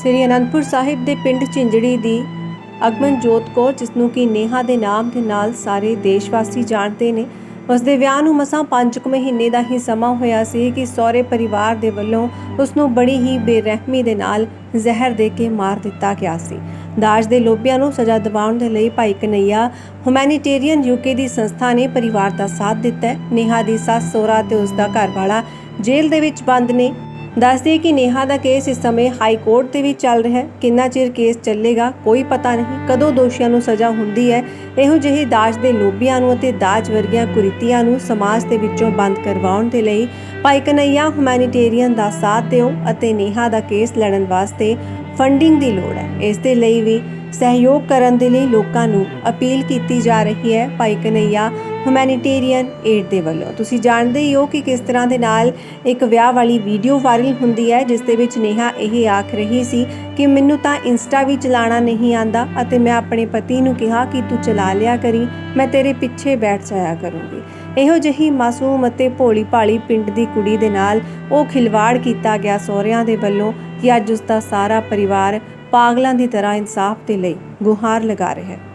ਸ੍ਰੀ ਅਨੰਦਪੁਰ ਸਾਹਿਬ ਦੇ ਪਿੰਡ ਝਿੰਜੜੀ ਦੀ ਅਗਮਨ ਜੋਤ ਕੌਰ, ਜਿਸ ਨੂੰ ਕਿ ਨੇਹਾ ਦੇ ਨਾਮ ਦੇ ਨਾਲ ਸਾਰੇ ਦੇਸ਼ ਵਾਸੀ ਜਾਣਦੇ ਨੇ, ਉਸ ਦੇ ਵਿਆਹ ਨੂੰ ਮਸਾਂ 5 ਮਹੀਨੇ ਦਾ ਹੀ ਸਮਾਂ ਹੋਇਆ ਸੀ ਕਿ ਸਹੁਰੇ ਪਰਿਵਾਰ ਦੇ ਵੱਲੋਂ ਉਸ ਨੂੰ ਬੜੀ ਹੀ ਬੇਰਹਿਮੀ ਦੇ ਨਾਲ ਜ਼ਹਿਰ ਦੇ ਕੇ ਮਾਰ ਦਿੱਤਾ ਗਿਆ ਸੀ। ਦਾਜ ਦੇ ਲੋਭੀਆਂ ਨੂੰ ਸਜ਼ਾ ਦਿਵਾਉਣ ਦੇ ਲਈ ਭਾਈ ਕਨਈਆ ਹੁਮੈਨਿਟੇਰੀਅਨ ਯੂਕੇ ਦੀ ਸੰਸਥਾ ਨੇ ਪਰਿਵਾਰ ਦਾ ਸਾਥ ਦਿੱਤਾ ਹੈ। ਨੇਹਾ ਦੀ ਸੱਸ ਸਹੁਰਾ ਤੇ ਉਸ ਦਾ ਘਰਵਾਲਾ ਜੇਲ੍ਹ ਦੇ ਵਿੱਚ ਬੰਦ ਨੇ। ਦੱਸਦੇ ਕਿ ਨੇਹਾ ਦਾ ਕੇਸ ਇਸ ਸਮੇਂ ਹਾਈ ਕੋਰਟ ਦੇ ਵੀ ਚੱਲ ਰਿਹਾ ਹੈ। ਕਿੰਨਾ ਚਿਰ ਕੇਸ ਚੱਲੇਗਾ, ਕੋਈ ਪਤਾ ਨਹੀਂ। ਕਦੋਂ ਦੋਸ਼ੀਆਂ ਨੂੰ ਸਜ਼ਾ ਹੁੰਦੀ ਹੈ, ਇਹੋ ਜਿਹੇ ਦਾਜ ਦੇ ਲੋਭੀਆਂ ਨੂੰ ਅਤੇ ਦਾਜ ਵਰਗੀਆਂ ਕੁਰੀਤੀਆਂ ਨੂੰ ਸਮਾਜ ਦੇ ਵਿੱਚੋਂ ਬੰਦ ਕਰਵਾਉਣ ਦੇ ਲਈ ਭਾਈ ਕਨਈਆ ਹੁਮੈਨਿਟੇਰੀਅਨ ਦਾ ਸਾਥ ਦਿਓ ਅਤੇ ਨੇਹਾ ਦਾ ਕੇਸ ਲੜਨ ਵਾਸਤੇ ਫੰਡਿੰਗ ਦੀ ਲੋੜ ਹੈ। ਇਸ ਦੇ ਲਈ ਵੀ ਸਹਿਯੋਗ ਕਰਨ ਦੇ ਲਈ ਲੋਕਾਂ ਨੂੰ ਅਪੀਲ ਕੀਤੀ ਜਾ ਰਹੀ ਹੈ ਭਾਈ ਕਨਈਆ ਹੁਮੈਨਿਟੇਰੀਅਨ ਏਡ ਦੇ ਵੱਲੋਂ। ਤੁਸੀਂ ਜਾਣਦੇ ਹੀ ਹੋ ਕਿ ਕਿਸ ਤਰ੍ਹਾਂ ਦੇ ਨਾਲ ਇੱਕ ਵਿਆਹ ਵਾਲੀ ਵੀਡੀਓ ਵਾਇਰਲ ਹੁੰਦੀ ਹੈ, ਜਿਸ ਦੇ ਵਿੱਚ ਨੇਹਾ ਇਹ ਆਖ ਰਹੀ ਸੀ ਕਿ ਮੈਨੂੰ ਤਾਂ ਇੰਸਟਾ ਵੀ ਚਲਾਉਣਾ ਨਹੀਂ ਆਂਦਾ ਅਤੇ ਮੈਂ ਆਪਣੇ ਪਤੀ ਨੂੰ ਕਿਹਾ ਕਿ ਤੂੰ ਚਲਾ ਲਿਆ ਕਰੀ, ਮੈਂ ਤੇਰੇ ਪਿੱਛੇ ਬੈਠ ਜਾਇਆ ਕਰੂੰਗੀ। ਇਹੋ ਜਿਹੀ ਮਾਸੂਮ ਅਤੇ ਭੋਲੀ ਭਾਲੀ ਪਿੰਡ ਦੀ ਕੁੜੀ ਦੇ ਨਾਲ ਉਹ ਖਿਲਵਾੜ ਕੀਤਾ ਗਿਆ ਸਹੁਰਿਆਂ ਦੇ ਵੱਲੋਂ ਕਿ ਅੱਜ ਉਸ ਦਾ ਸਾਰਾ ਪਰਿਵਾਰ ਪਾਗਲਾਂ ਦੀ ਤਰ੍ਹਾਂ ਇਨਸਾਫ ਦੇ ਲਈ ਗੁਹਾਰ ਲਗਾ ਰਿਹਾ ਹੈ।